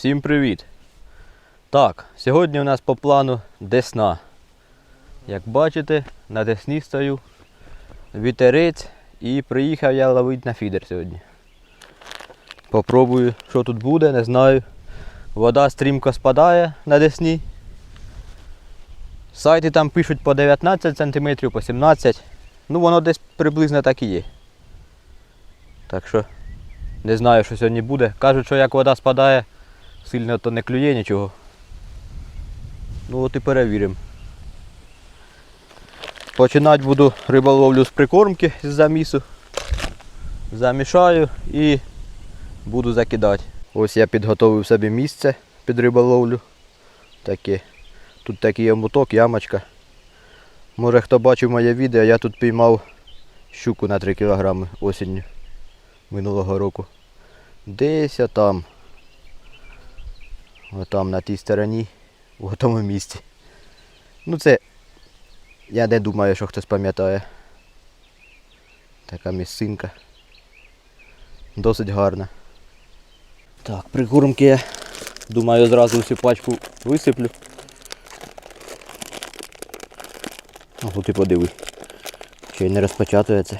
Всім привіт! Так, сьогодні у нас по плану Десна. Як бачите, на Десні стою вітерець і приїхав я ловити на фідер сьогодні. Попробую, що тут буде, не знаю. Вода стрімко спадає на Десні. Сайти там пишуть по 19 см, по 17 Ну воно десь приблизно так і є. Так що не знаю, що сьогодні буде. Кажуть, що як вода спадає, сильно то не клює нічого. Ну от і перевіримо. Починати буду риболовлю з прикормки з замісу. Замішаю і буду закидати. Ось я підготовив собі місце під риболовлю. Таке. Тут такий омуток, ямочка. Може хто бачив моє відео, я тут піймав щуку на 3 кг осінню минулого року. Десь там. Отам на тій стороні, в тому місці. Ну це я не думаю, що хтось пам'ятає. Така місцинка. Досить гарна. Так, прикормки я думаю зразу всю пачку висиплю. А тут і подиви. Ще й не розпечатується.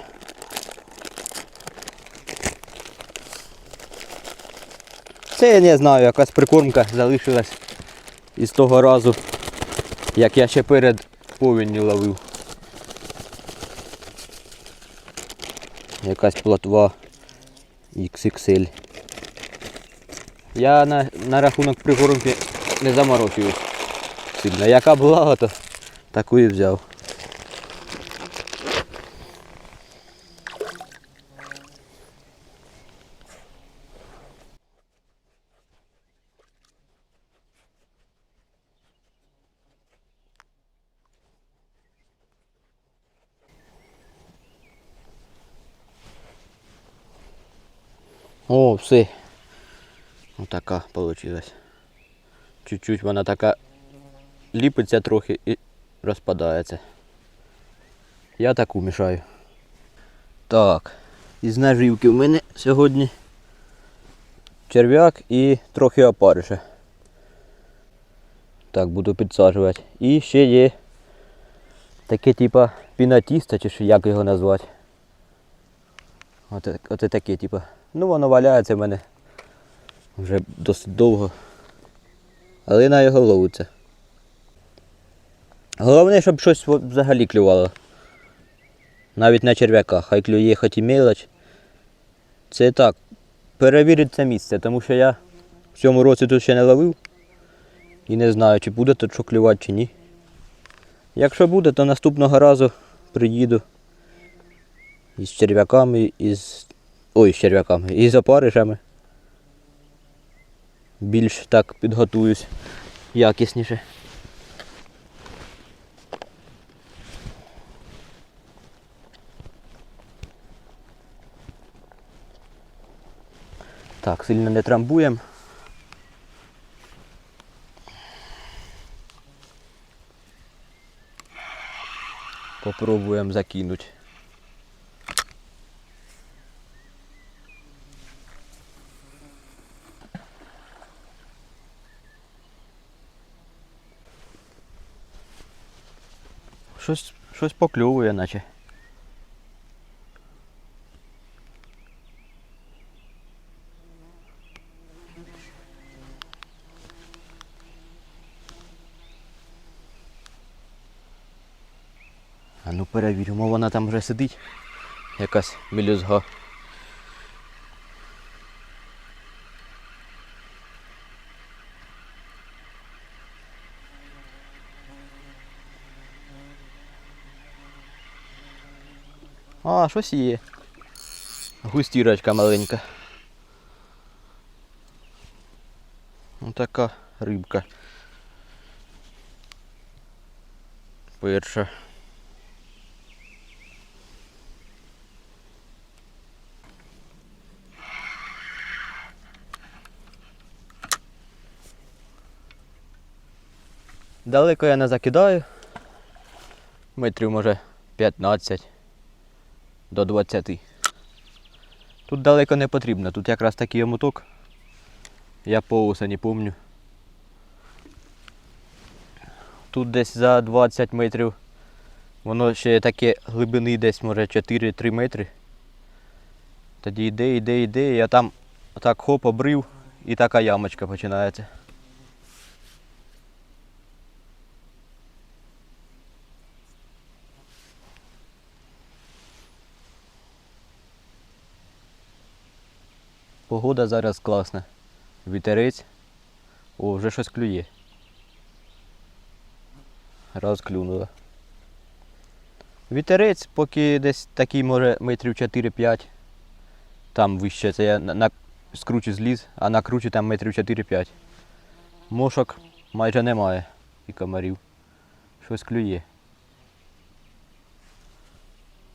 Це я не знаю, якась прикормка залишилась із того разу, як я ще перед повінню ловив. Якась плотва XXL. Я на, на рахунок прикормки не заморочуюсь сильно. Яка була, то таку і взяв. О, все. Отака получилась. Чуть-чуть вона така ліпиться трохи і розпадається. Я таку мішаю. Так, із наживки в мене сьогодні черв'як і трохи опариша. Так, буду підсаджувати. І ще є таке типа пінатіста, чи як його назвати. Оце, оце таке, типа. Ну воно валяється в мене вже досить довго. Але на його ловиться. Головне, щоб щось взагалі клювало. Навіть на черв'яка, хай клює хоч і мелоч. Це так, перевірити це місце, тому що я в цьому році тут ще не ловив. І не знаю, чи буде тут що клювати, чи ні. Якщо буде, то наступного разу приїду із черв'яками, із. Ой, з черв'яками, і з опаришами. Більш так підготуюсь якісніше. Так, сильно не трамбуємо. Попробуємо закинути. Щось, щось покльовує, наче. А ну перевіримо, вона там вже сидить. Якась мелюзга. А, щось є. Густірочка маленька. Ось така рибка. Перша. Далеко я не закидаю. Метрів може 15 до 20. Тут далеко не потрібно, тут якраз такий омуток. Я по осені помню. Тут десь за 20 метрів. Воно ще таке глибини десь може 4-3 метри. Тоді йде, йде, йде, я там так хоп обрив і така ямочка починається. Погода зараз класна. Вітерець. О, вже щось клює. Раз клюнуло. Вітерець, поки десь такий може метрів 4-5. Там вище, це я на, на з зліз, а на кручі там метрів 4-5. Мошок майже немає і комарів. Щось клює.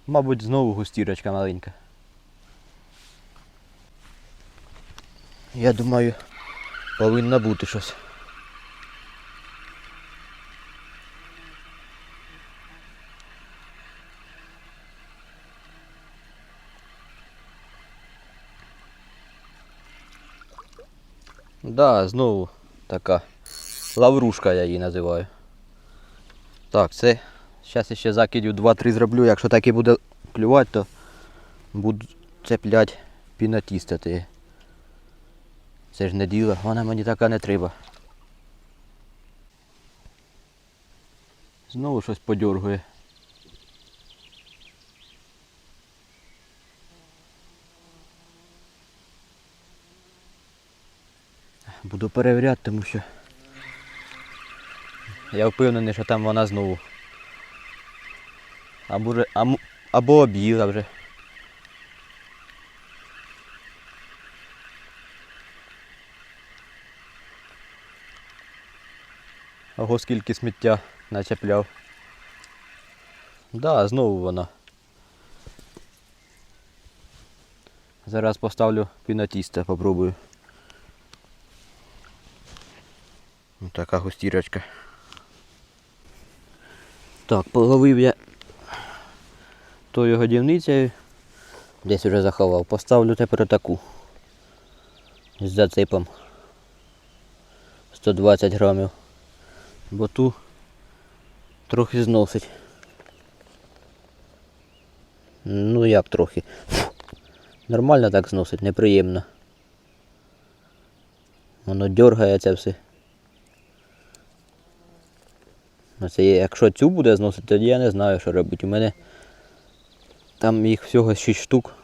Мабуть, знову густірочка маленька. Я думаю, повинно бути щось. Да, знову така лаврушка я її називаю. Так, це зараз ще закидів 2-3 зроблю. Якщо так і буде клювати, то буду цеплять пінатістати. Це ж не діло, вона мені така не треба. Знову щось подьоргує. Буду перевіряти, тому що я впевнений, що там вона знову. Або, або об'їла вже. Ого, скільки сміття начепляв. Да, знову вона. Зараз поставлю пінатіста, попробую. Ось така густірочка. Так, половив я тою годівницею. Десь вже заховав. Поставлю тепер таку. З зацепом. 120 грамів. Бо ту трохи зносить. Ну як трохи. Нормально так зносить, неприємно. Воно дергається все. Ну, Це якщо цю буде зносити, тоді я не знаю, що робити. У мене там їх всього 6 штук.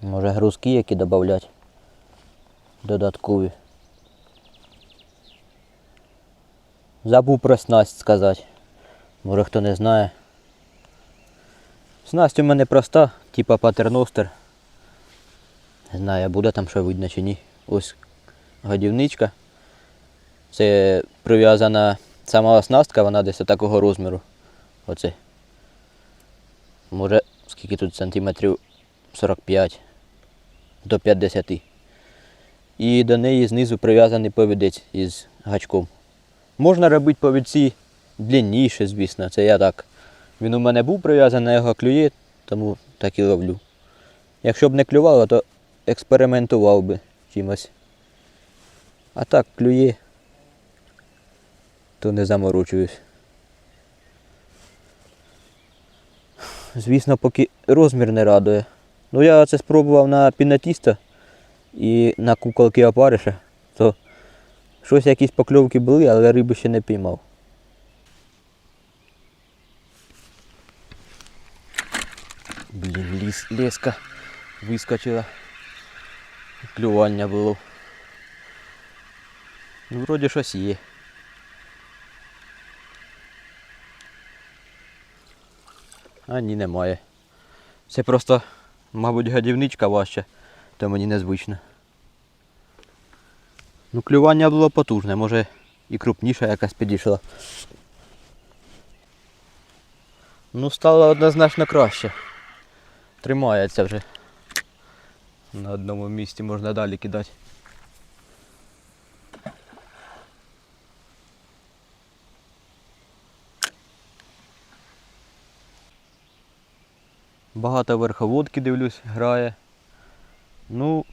Може грузки які додати. Додаткові. Забув про снасть сказати. Може хто не знає. Снасть у мене проста, типа патерностер. Не знаю, буде там що видно чи ні. Ось годівничка. Це прив'язана сама оснастка, вона десь такого розміру. Оце. Може, скільки тут сантиметрів 45 до 50. І до неї знизу прив'язаний повідець із гачком. Можна робити повідці длинніше, звісно, це я так. Він у мене був прив'язаний, на його клює, тому так і ловлю. Якщо б не клювало, то експериментував би чимось. А так клює, то не заморочуюсь. Звісно, поки розмір не радує. Ну я це спробував на пінатіста і на куколки опариша, то щось якісь покльовки були, але риби ще не піймав. Блін, ліс, леска вискочила. Клювання було. Ну, вроді щось є. А ні, немає. Це просто, мабуть, гадівничка важча, то мені незвично. Ну, клювання було потужне, може і крупніша якась підійшла. Ну, стало однозначно краще. Тримається вже. На одному місці можна далі кидати. Багато верховодки дивлюсь, грає. Ну,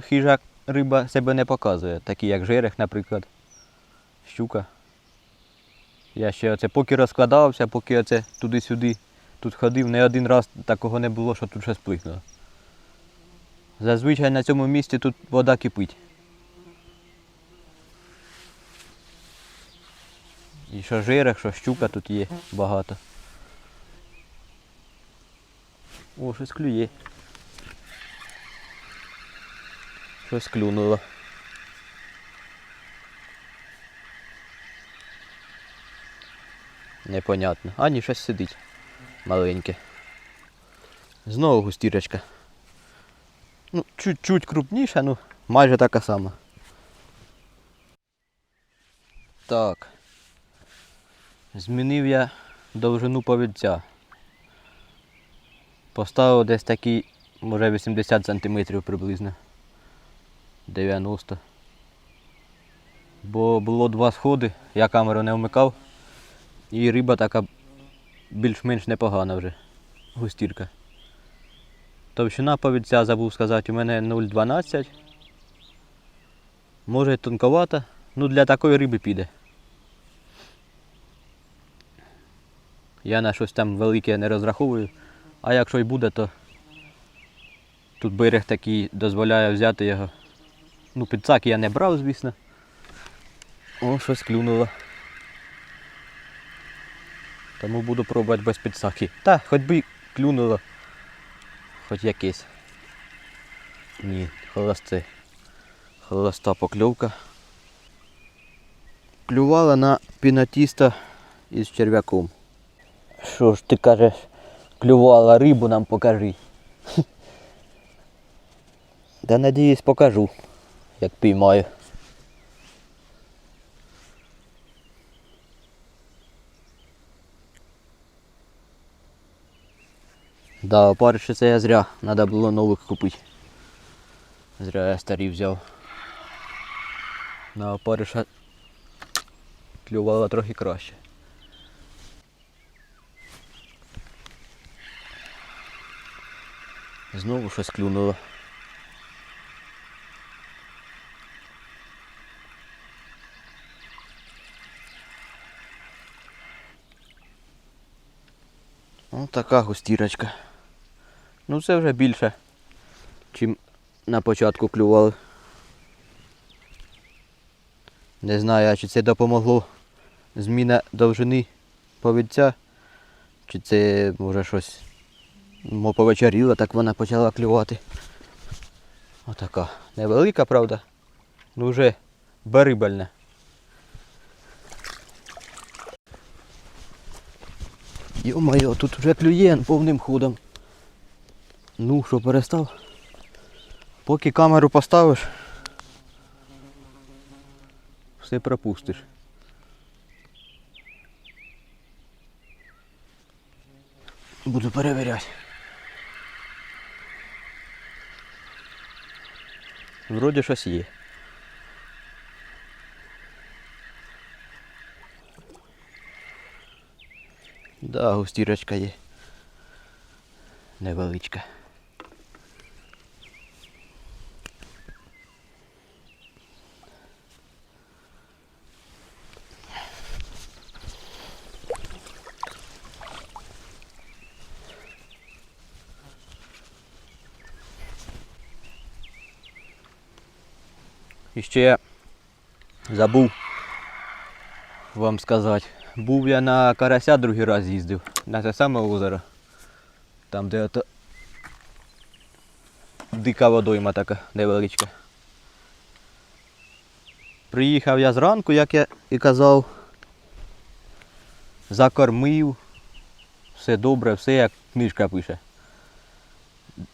хижак риба себе не показує, такі як жерех, наприклад. Щука. Я ще оце поки розкладався, поки оце туди-сюди тут ходив, не один раз такого не було, що тут щось плихнуло. Зазвичай на цьому місці тут вода кипить. І що жирех, що щука тут є багато. О, щось клює. Щось клюнуло. Непонятно. А ні, щось сидить. Маленьке. Знову густірочка. Ну, чуть-чуть крупніша, ну майже така сама. Так. Змінив я довжину повідця. Поставив десь такий, може 80 см приблизно. 90. Бо було два сходи, я камеру не вмикав. І риба така більш-менш непогана вже. Густірка. Товщина повідця забув сказати, у мене 0,12. Може тонковата, ну для такої риби піде. Я на щось там велике не розраховую, а якщо й буде, то тут берег такий дозволяє взяти його. Ну, підсак я не брав, звісно. О, щось клюнуло. Тому буду пробувати без підсаки. Та, хоч би клюнуло. Хоч якесь. Ні, холосте. Холоста покльовка. Клювала на пінатіста із черв'яком. Що ж ти кажеш, клювала рибу нам покажи. Да надіюсь покажу, як піймаю. Да, опариші це я зря, треба було нових купити. Зря я старі взяв. На опариша клювала трохи краще. Знову щось клюнуло. Така густірочка. Ну це вже більше, чим на початку клювали. Не знаю, чи це допомогло зміна довжини повідця, чи це може щось мо повечеріло, так вона почала клювати. Отака. Невелика, правда. Ну вже берибельна. Йо-моє, тут вже клює повним ходом. Ну, що перестав? Поки камеру поставиш, все пропустиш. Буду перевіряти. Вроді щось є. Да, густірочка є. Невеличка. І ще я забув вам сказати. Був я на карася другий раз їздив, на те саме озеро. Там де ото дика водойма така невеличка. Приїхав я зранку, як я і казав. Закормив. Все добре, все як книжка пише.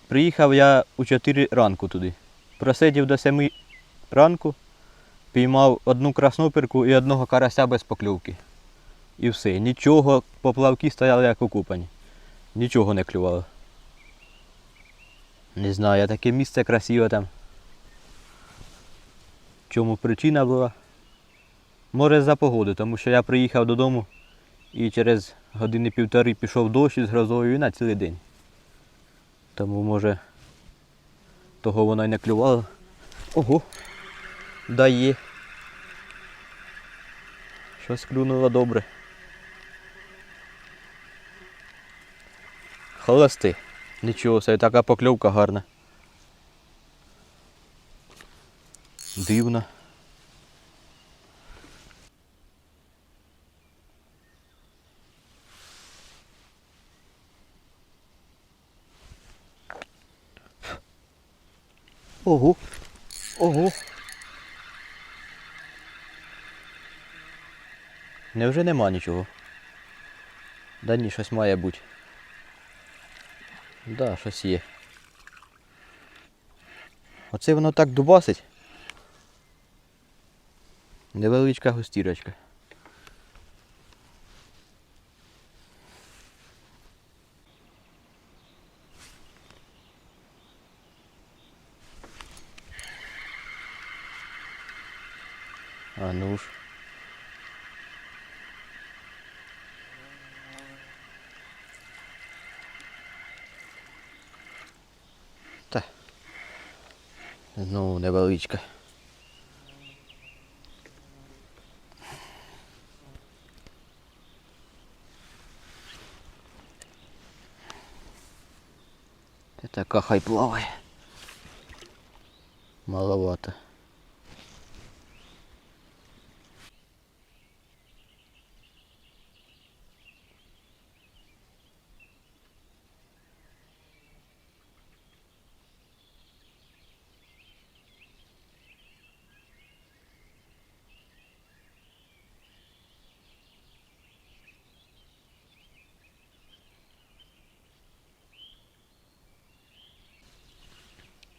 Приїхав я у 4 ранку туди. Просидів до 7 ранку, піймав одну краснопірку і одного карася без покльовки. І все. Нічого, поплавки стояли як окупані. Нічого не клювало. Не знаю, таке місце красиве там. Чому причина була? Може за погоди, тому що я приїхав додому і через години півтори пішов дощ із грозою і на цілий день. Тому може того вона й не клювала. Ого! Дає. Щось клюнуло добре. Холости. Нічого, це така покльовка гарна. Дивно. Ого. Ого. Невже нема нічого? Да ні, щось має бути. Да, щось є. Оце воно так дубасить. Невеличка густірочка. Невеличка. Та Така хай плаває. Маловато.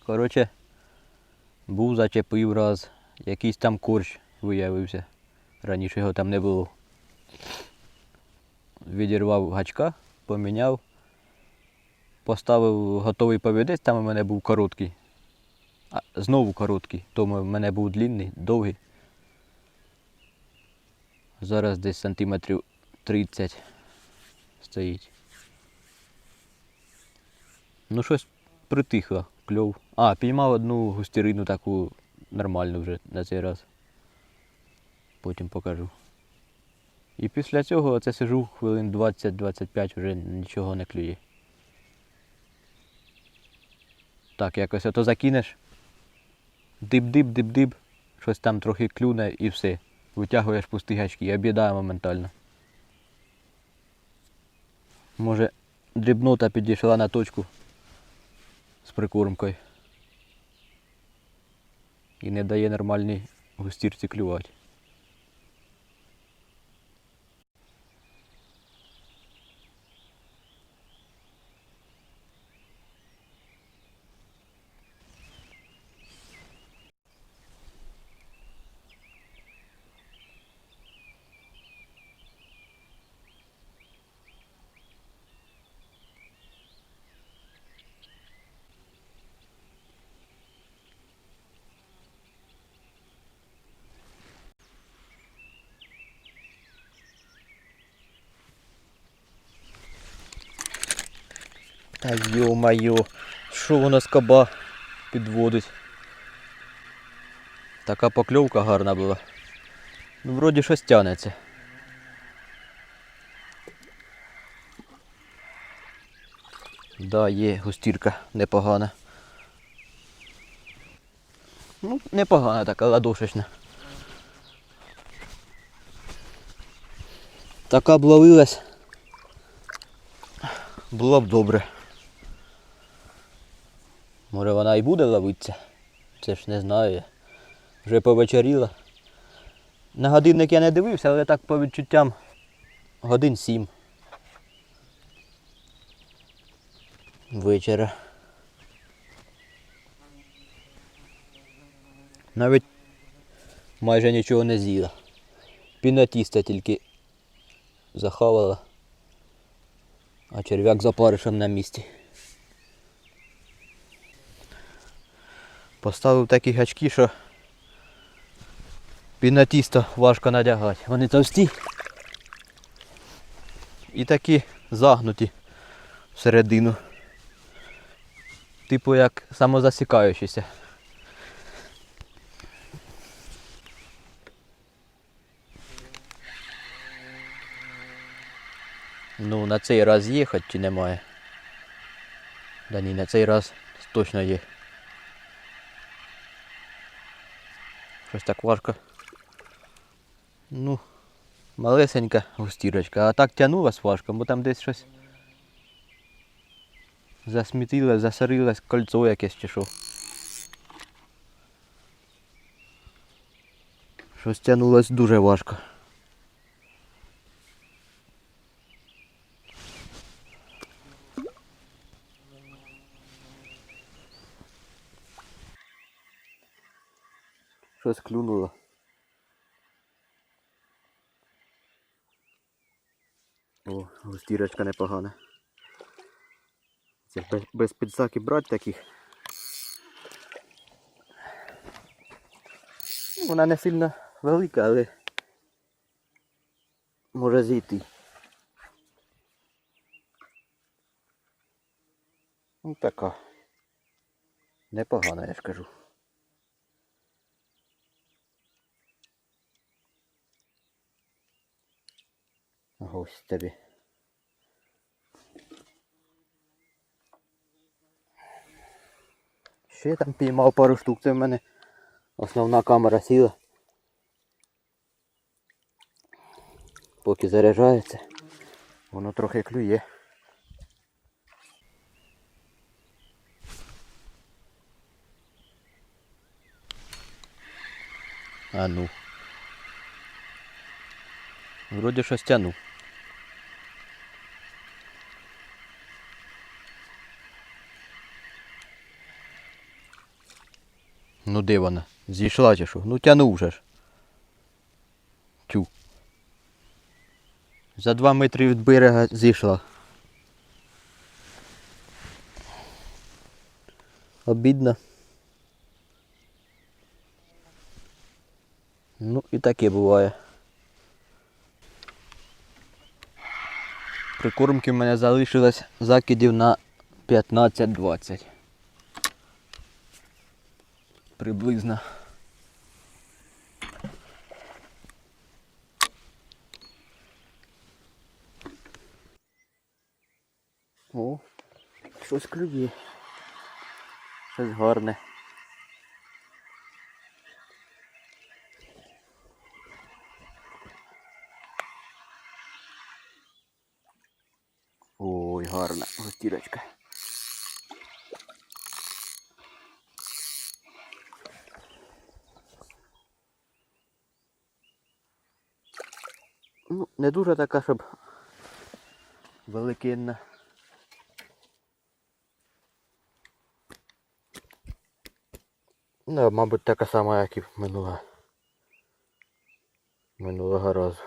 Коротше, був зачепив раз, якийсь там корч виявився. Раніше його там не було. Відірвав гачка, поміняв, поставив готовий повідець, там у мене був короткий. А, знову короткий, тому в мене був длинний, довгий. Зараз десь сантиметрів 30 стоїть. Ну щось притихло, кльов. А, піймав одну густірину таку нормальну вже на цей раз. Потім покажу. І після цього оце сижу хвилин 20-25, вже нічого не клює. Так, якось ото закинеш. Диб-диб, щось там трохи клюне і все. Витягуєш пусті гачки і об'їдає моментально. Може, дрібнота підійшла на точку з прикормкою. І не дає нормальній густірці клювати. Та йо-майо, що воно скоба підводить? Така покльовка гарна була. Ну, вроді щось тянеться. Да, є густірка непогана. Ну, непогана така, ладошечна. Така б ловилась. Було б добре. Може вона і буде ловитися. Це ж не знаю. я. Вже повечеріла. На годинник я не дивився, але так по відчуттям годин сім. Вечора. Навіть майже нічого не з'їла. Пінатіста тільки захавала, а черв'як за паришем на місці. Поставив такі гачки, що пінатісто важко надягати. Вони товсті і такі загнуті всередину. типу як самозасікаючийся. Ну, на цей раз їхати чи немає? Да ні, на цей раз точно є. Щось так важко. Ну, малесенька густірочка, а так тягнулась важко, бо там десь щось засмітилось, засорилось кольцо якесь чи що. Щось тягнулось дуже важко. Щось клюнуло. О, густірочка непогана. Це без, без підсаки брати таких. Ну, Вона не сильно велика, але може зійти. Ну така. Непогана, я ж кажу. Ось тобі. Ще там піймав пару штук, це в мене основна камера сіла. Поки заряджається, воно трохи клює. А ну. Вроді щось тяну. Ну де вона? Зійшла чи що? Ну тянув вже ж. Тю. За два метри від берега зійшла. Обідно. Ну і таке буває. Прикормки в мене залишилось закидів на 15-20. Приблизно. О, щось клює. Щось гарне. Ой, гарна гостірочка. Ну, не дуже така, щоб великинна. Ну, мабуть, така сама, як і минула. Минулого разу.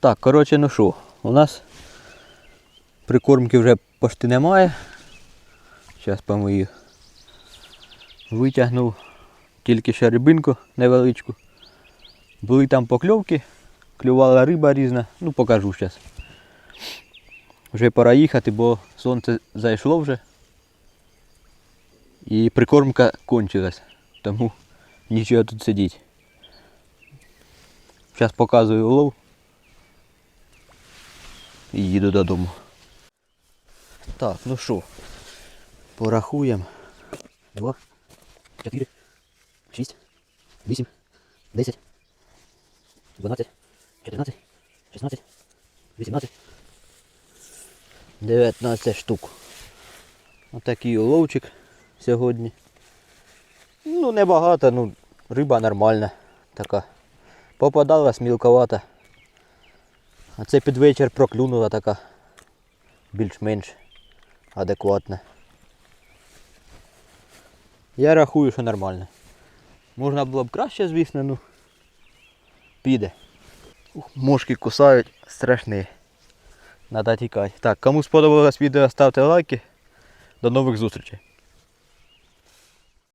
Так, коротше, ну що, у нас прикормки вже почти немає. Зараз помию. Витягнув тільки ще рибинку невеличку. Були там покльовки, клювала риба різна, ну покажу зараз. Вже пора їхати, бо сонце зайшло вже. І прикормка кончилась, тому нічого тут сидіть. Зараз показую улов і їду додому. Так, ну що, порахуємо. Два, чотири, шість, вісім, десять, дванадцять, чотирнадцять, шістнадцять, вісімнадцять, дев'ятнадцять штук. Отакий уловчик сьогодні. Ну, небагато, ну, риба нормальна така. Попадалась мілковата. А це під вечір проклюнула така більш-менш адекватна. Я рахую, що нормально. Можна було б краще, звісно, ну піде. Ух, мошки кусають страшні. Надо тікати. Так, кому сподобалось відео, ставте лайки. До нових зустрічей.